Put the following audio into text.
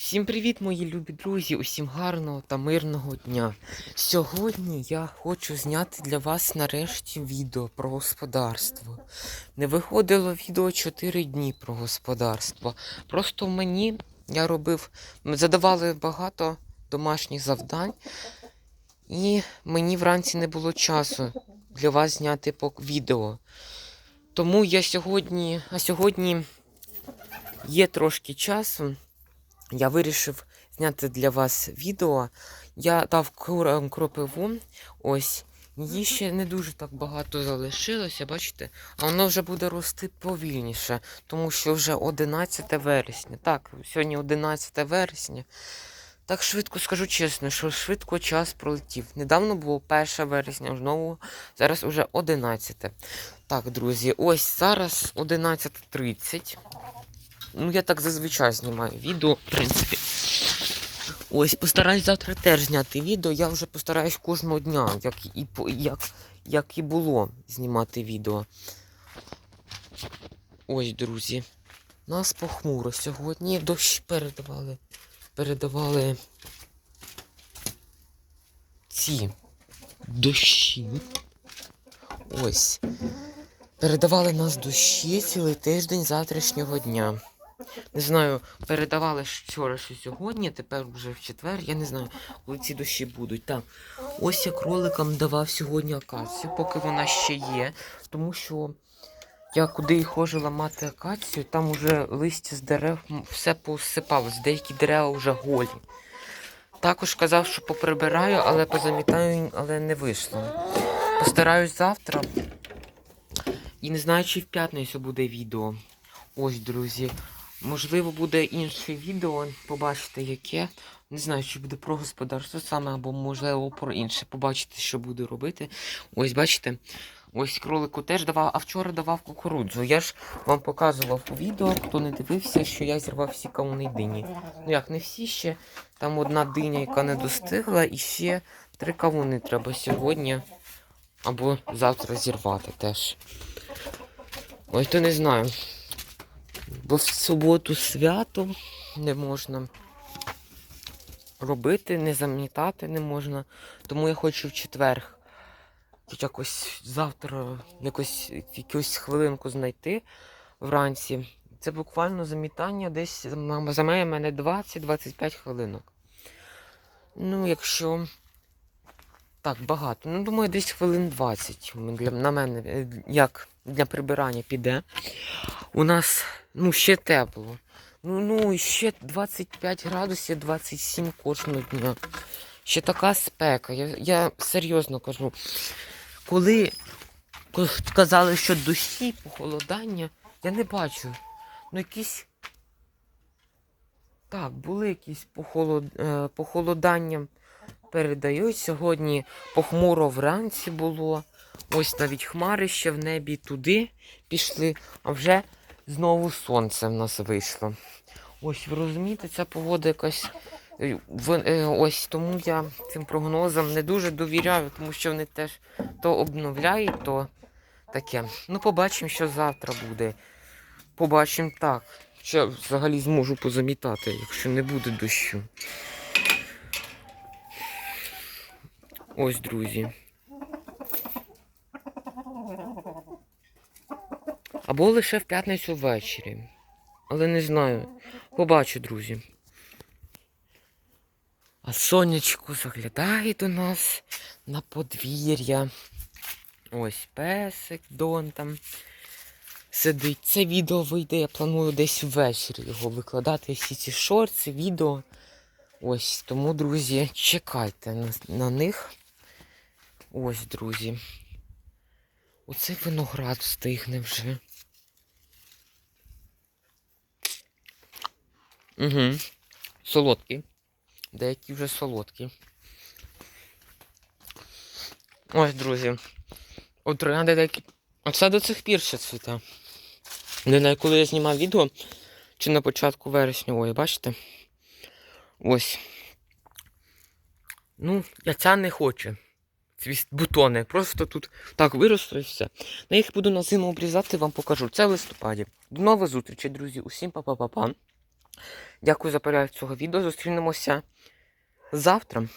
Всім привіт, мої любі друзі! Усім гарного та мирного дня. Сьогодні я хочу зняти для вас нарешті відео про господарство. Не виходило відео 4 дні про господарство. Просто мені я робив, задавали багато домашніх завдань, і мені вранці не було часу для вас зняти відео. Тому я сьогодні, а сьогодні є трошки часу. Я вирішив зняти для вас відео. Я дав курам кропиву. Ось. Її ще не дуже так багато залишилося, бачите? А воно вже буде рости повільніше, тому що вже 11 вересня. Так, сьогодні 11 вересня. Так швидко скажу чесно, що швидко час пролетів. Недавно було 1 вересня, знову зараз уже 11. Так, друзі, ось зараз 11.30. Ну, я так зазвичай знімаю відео, в принципі. Ось, постараюсь завтра теж зняти відео. Я вже постараюсь кожного дня, як і, як, як і було знімати відео. Ось, друзі. Нас похмуро сьогодні. Дощ передавали. Передавали ці дощі. Ось. Передавали нас дощі цілий тиждень завтрашнього дня. Не знаю, передавали вчора що сьогодні, тепер вже в четвер. Я не знаю, коли ці дощі будуть. Так, ось я кроликам давав сьогодні акацію, поки вона ще є. Тому що я куди і хожу ламати акацію, там уже листя з дерев все посипалось, деякі дерева вже голі. Також казав, що поприбираю, але позамітаю, але не вийшло. Постараюсь завтра. І не знаю, чи в п'ятницю буде відео. Ось, друзі. Можливо, буде інше відео, побачите яке. Не знаю, чи буде про господарство саме, або можливо про інше. Побачите, що буду робити. Ось, бачите, ось кролику теж давав, а вчора давав кукурудзу. Я ж вам показував у відео, хто не дивився, що я зірвав всі кавуни дині. Ну як не всі ще. Там одна диня, яка не достигла, і ще три кавуни треба сьогодні або завтра зірвати теж. Ось то не знаю. Бо в суботу свято не можна робити, не замітати не можна. Тому я хочу в четвер хоч якось завтра якось якусь хвилинку знайти вранці. Це буквально замітання десь займає мене 20-25 хвилинок. Ну, якщо так, багато. Ну, думаю, десь хвилин 20 для, на мене, як для прибирання піде. У нас ну, ще тепло. Ну, ну, ще 25 градусів, 27 кожного дня. Ще така спека. Я, я серйозно кажу. Коли казали, що дощі, похолодання, я не бачу. Ну, якісь. Так, були якісь похолод... е, похолодання передають. Сьогодні похмуро вранці було. Ось навіть хмари ще в небі туди пішли, а вже знову сонце в нас вийшло. Ось, ви розумієте, ця погода якась. е, е, Ось тому я цим прогнозам не дуже довіряю, тому що вони теж то обновляють, то таке. Ну, побачимо, що завтра буде. Побачимо так. Я взагалі зможу позамітати, якщо не буде дощу. Ось, друзі. Або лише в п'ятницю ввечері. Але не знаю. Побачу, друзі. А сонечко заглядає до нас на подвір'я. Ось песик, Дон там сидить. Це відео вийде, я планую десь ввечері його викладати. Всі ці шорти, відео. Ось, тому, друзі, чекайте на, на них. Ось, друзі. Оцей виноград встигне вже. Угу. Солодкий. Деякі вже солодкі. Ось, друзі. От троянди деякі. Оце до цих пір ще цвіте. Не знаю, коли я знімав відео, чи на початку вересня, ой, бачите? Ось. Ну, я ця не хочу. Цвіст бутони. Просто тут так виросло і все. Я їх буду на зиму обрізати, вам покажу. Це в листопаді. До нових зустрічей, друзі. Усім па-па-па-па. Дякую за перегляд цього відео. Зустрінемося завтра.